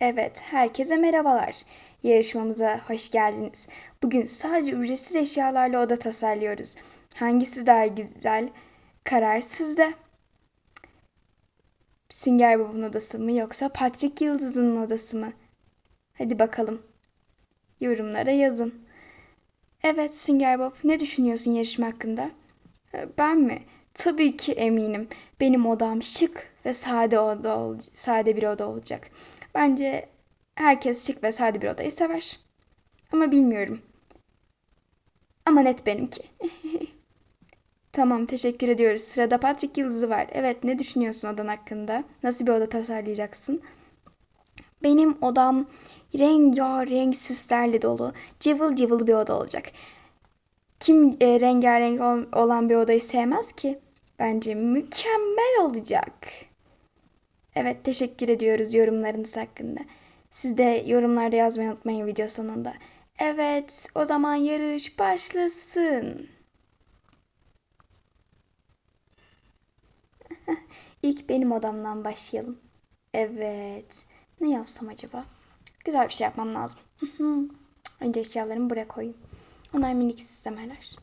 Evet, herkese merhabalar. Yarışmamıza hoş geldiniz. Bugün sadece ücretsiz eşyalarla oda tasarlıyoruz. Hangisi daha güzel? Karar sizde. Sünger Bob'un odası mı yoksa Patrick Yıldız'ın odası mı? Hadi bakalım. Yorumlara yazın. Evet Sünger Bob, ne düşünüyorsun yarışma hakkında? Ee, Ben mi? Tabii ki eminim. Benim odam şık ve sade oda sade bir oda olacak. Bence herkes şık ve sade bir odayı sever. Ama bilmiyorum. Ama net benimki. Tamam, teşekkür ediyoruz. Sırada Patrick Yıldızı var. Evet, ne düşünüyorsun odan hakkında? Nasıl bir oda tasarlayacaksın? Benim odam rengarenk süslerle dolu, cıvıl cıvıl bir oda olacak. Kim e, rengarenk ol- olan bir odayı sevmez ki? Bence mükemmel olacak. Evet, teşekkür ediyoruz yorumlarınız hakkında. Siz de yorumlarda yazmayı unutmayın video sonunda. Evet, o zaman yarış başlasın. İlk benim odamdan başlayalım. Evet. Ne yapsam acaba? Güzel bir şey yapmam lazım. Önce eşyalarımı buraya koyayım. Onlar minik süslemeler.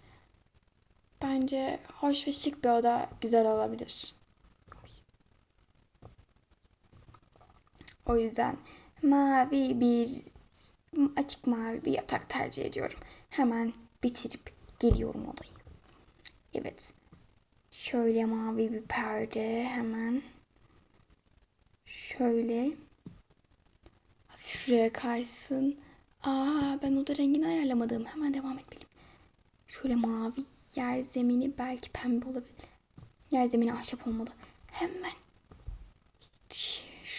Bence hoş ve şık bir oda güzel olabilir. O yüzden mavi bir açık mavi bir yatak tercih ediyorum. Hemen bitirip geliyorum odayı. Evet. Şöyle mavi bir perde hemen. Şöyle. Şuraya kaysın. Aa ben oda rengini ayarlamadım. Hemen devam etmeliyim. Şöyle mavi yer zemini belki pembe olabilir. Yer zemini ahşap olmalı. Hemen.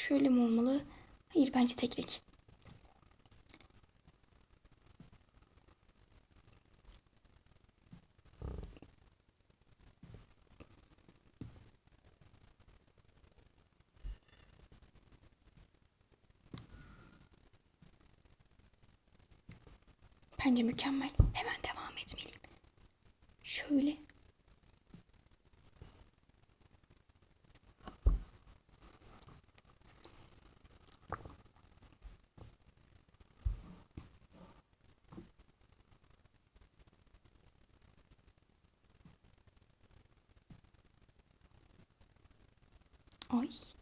Şöyle mi olmalı? Hayır bence tek renk. Bence mükemmel. Hemen devam etmeliyim. Şöyle. Ay.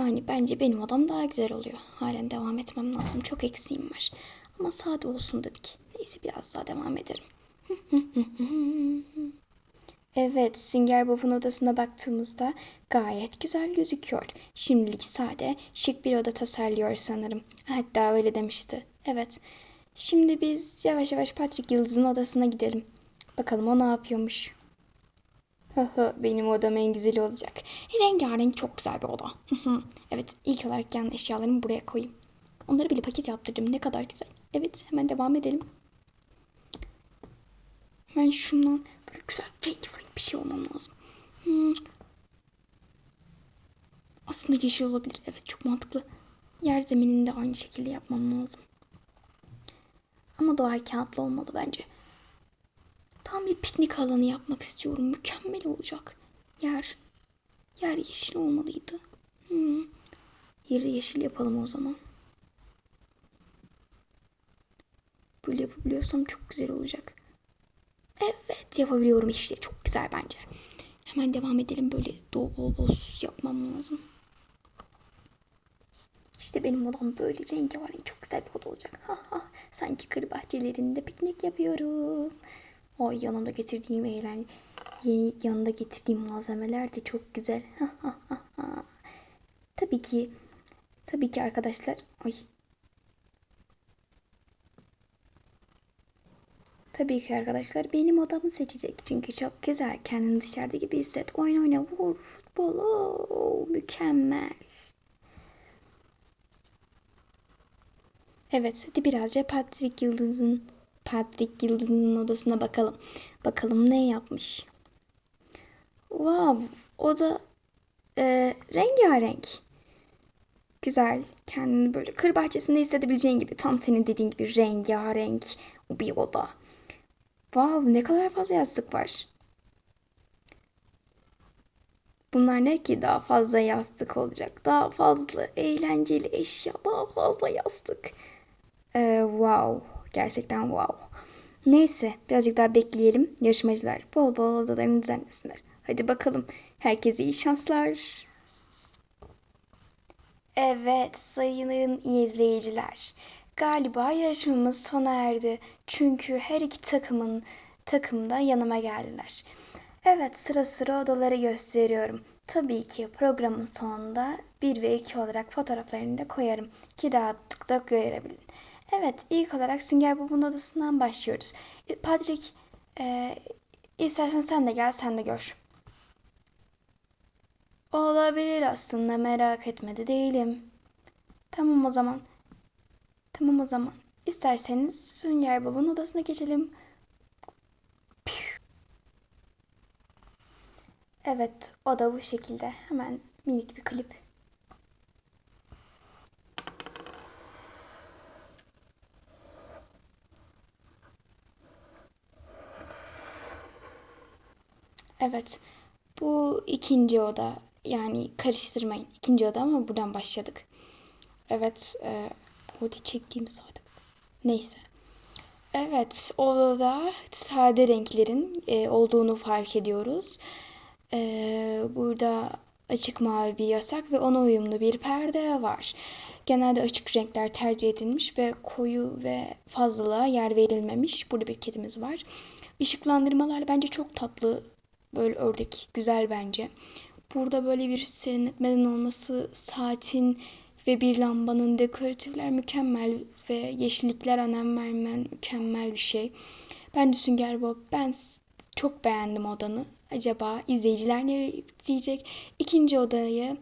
Yani bence benim odam daha güzel oluyor. Halen devam etmem lazım. Çok eksiğim var. Ama sade olsun dedik. Neyse biraz daha devam edelim. Evet, Sünger Bob'un odasına baktığımızda gayet güzel gözüküyor. Şimdilik sade, şık bir oda tasarlıyor sanırım. Hatta öyle demişti. Evet. Şimdi biz yavaş yavaş Patrick Yıldız'ın odasına gidelim. Bakalım o ne yapıyormuş. Benim odam en güzeli olacak. Rengarenk çok güzel bir oda. Evet ilk olarak yan eşyalarımı buraya koyayım. Onları bile paket yaptırdım. Ne kadar güzel. Evet hemen devam edelim. Hemen şundan böyle güzel renk renk bir şey olmam lazım. Hmm. Aslında yeşil olabilir. Evet çok mantıklı. Yer zeminini de aynı şekilde yapmam lazım. Ama doğal kağıtlı olmalı bence. Tam bir piknik alanı yapmak istiyorum. Mükemmel olacak. Yer. Yer yeşil olmalıydı. Hmm. Yeri yeşil yapalım o zaman. Böyle yapabiliyorsam çok güzel olacak. Evet yapabiliyorum işte. Çok güzel bence. Hemen devam edelim. Böyle bol bol bol yapmam lazım. İşte benim odam böyle rengarenk çok güzel bir oda olacak. Ha ha. Sanki kır bahçelerinde piknik yapıyorum. Ay yanımda getirdiğim eğlen yeni yanında getirdiğim malzemeler de çok güzel. Tabii ki tabii ki arkadaşlar. Ay. Tabii ki arkadaşlar benim odamı seçecek. Çünkü çok güzel. Kendini dışarıda gibi hisset. Oyun oyna, vur, futbol. Oo, mükemmel. Evet, hadi birazca Patrick Yıldız'ın Patrick Yıldız'ın odasına bakalım. Bakalım ne yapmış. Wow, o da e, rengarenk. Güzel. Kendini böyle kır bahçesinde hissedebileceğin gibi. Tam senin dediğin gibi rengarenk bir oda. Wow, ne kadar fazla yastık var. Bunlar ne ki daha fazla yastık olacak. Daha fazla eğlenceli eşya, daha fazla yastık. Ee, wow. Gerçekten wow. Neyse birazcık daha bekleyelim. Yarışmacılar bol bol odalarını düzenlesinler. Hadi bakalım. Herkese iyi şanslar. Evet sayın izleyiciler. Galiba yarışmamız sona erdi. Çünkü her iki takımın takım da yanıma geldiler. Evet sıra sıra odaları gösteriyorum. Tabii ki programın sonunda 1 ve 2 olarak fotoğraflarını da koyarım ki rahatlıkla görebilin. Evet ilk olarak Sünger Bob'un odasından başlıyoruz. Patrick e, istersen sen de gel sen de gör. Olabilir aslında merak etmedi değilim. Tamam o zaman. Tamam o zaman. İsterseniz Sünger Bob'un odasına geçelim. Evet, o da bu şekilde. Hemen minik bir klip. Evet, bu ikinci oda. Yani karıştırmayın. İkinci oda ama buradan başladık. Evet, e, orada çektiğim sade. Neyse. Evet, odada sade renklerin e, olduğunu fark ediyoruz. E, burada açık mavi bir yatak ve ona uyumlu bir perde var. Genelde açık renkler tercih edilmiş ve koyu ve fazlalığa yer verilmemiş. Burada bir kedimiz var. Işıklandırmalar bence çok tatlı. Böyle ördek güzel bence. Burada böyle bir serinletmeden olması saatin ve bir lambanın dekoratifler mükemmel ve yeşillikler önem vermen mükemmel bir şey. Bence Sünger Bob ben çok beğendim odanı. Acaba izleyiciler ne diyecek? İkinci odayı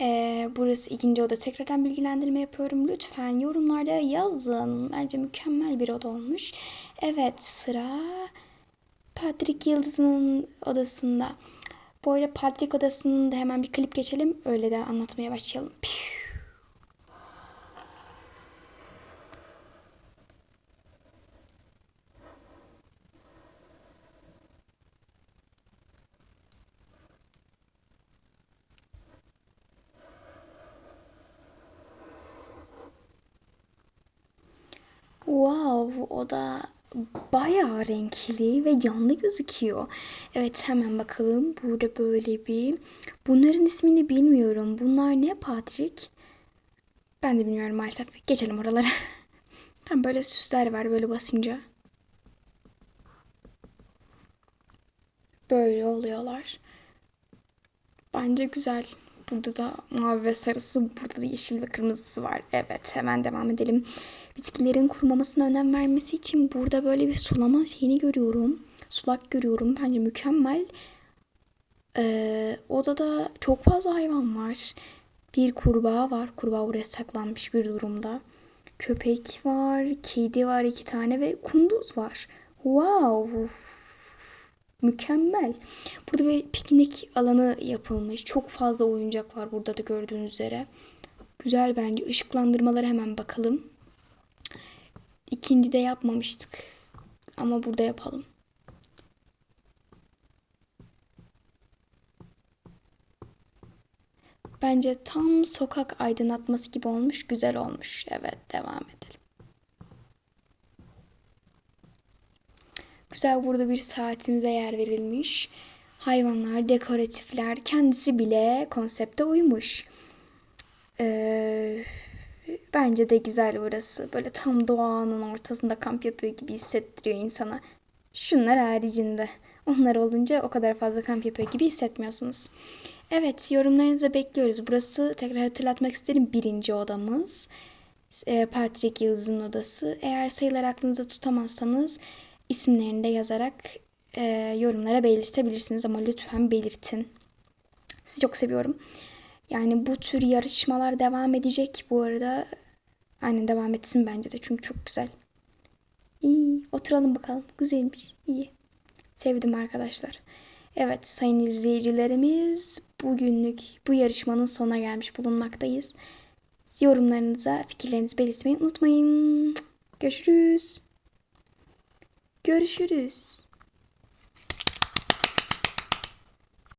ee, burası ikinci oda. Tekrardan bilgilendirme yapıyorum. Lütfen yorumlarda yazın. Bence mükemmel bir oda olmuş. Evet sıra Patrick Yıldız'ın odasında. Bu arada Patrick odasında hemen bir klip geçelim. Öyle de anlatmaya başlayalım. Wow, o da bayağı renkli ve canlı gözüküyor. Evet hemen bakalım. Burada böyle bir... Bunların ismini bilmiyorum. Bunlar ne Patrick? Ben de bilmiyorum maalesef. Geçelim oralara. Tam böyle süsler var böyle basınca. Böyle oluyorlar. Bence güzel. Burada da mavi ve sarısı, burada da yeşil ve kırmızısı var. Evet, hemen devam edelim. Bitkilerin kurumamasına önem vermesi için burada böyle bir sulama şeyini görüyorum. Sulak görüyorum. Bence mükemmel. Ee, odada çok fazla hayvan var. Bir kurbağa var. Kurbağa buraya saklanmış bir durumda. Köpek var, kedi var iki tane ve kunduz var. Wow! Mükemmel. Burada bir piknik alanı yapılmış. Çok fazla oyuncak var burada da gördüğünüz üzere. Güzel bence. Işıklandırmaları hemen bakalım. İkinci de yapmamıştık. Ama burada yapalım. Bence tam sokak aydınlatması gibi olmuş. Güzel olmuş. Evet devam edelim. Güzel burada bir saatimize yer verilmiş. Hayvanlar, dekoratifler, kendisi bile konsepte uymuş. Ee, bence de güzel burası. Böyle tam doğanın ortasında kamp yapıyor gibi hissettiriyor insana. Şunlar haricinde. Onlar olunca o kadar fazla kamp yapıyor gibi hissetmiyorsunuz. Evet, yorumlarınızı bekliyoruz. Burası tekrar hatırlatmak isterim birinci odamız. Ee, Patrick Yıldız'ın odası. Eğer sayılar aklınızda tutamazsanız isimlerini de yazarak e, yorumlara belirtebilirsiniz ama lütfen belirtin. Sizi çok seviyorum. Yani bu tür yarışmalar devam edecek bu arada. Aynen devam etsin bence de çünkü çok güzel. İyi, oturalım bakalım. Güzelmiş, iyi. Sevdim arkadaşlar. Evet sayın izleyicilerimiz bugünlük bu yarışmanın sonuna gelmiş bulunmaktayız. Yorumlarınıza fikirlerinizi belirtmeyi unutmayın. Görüşürüz. Görüşürüz.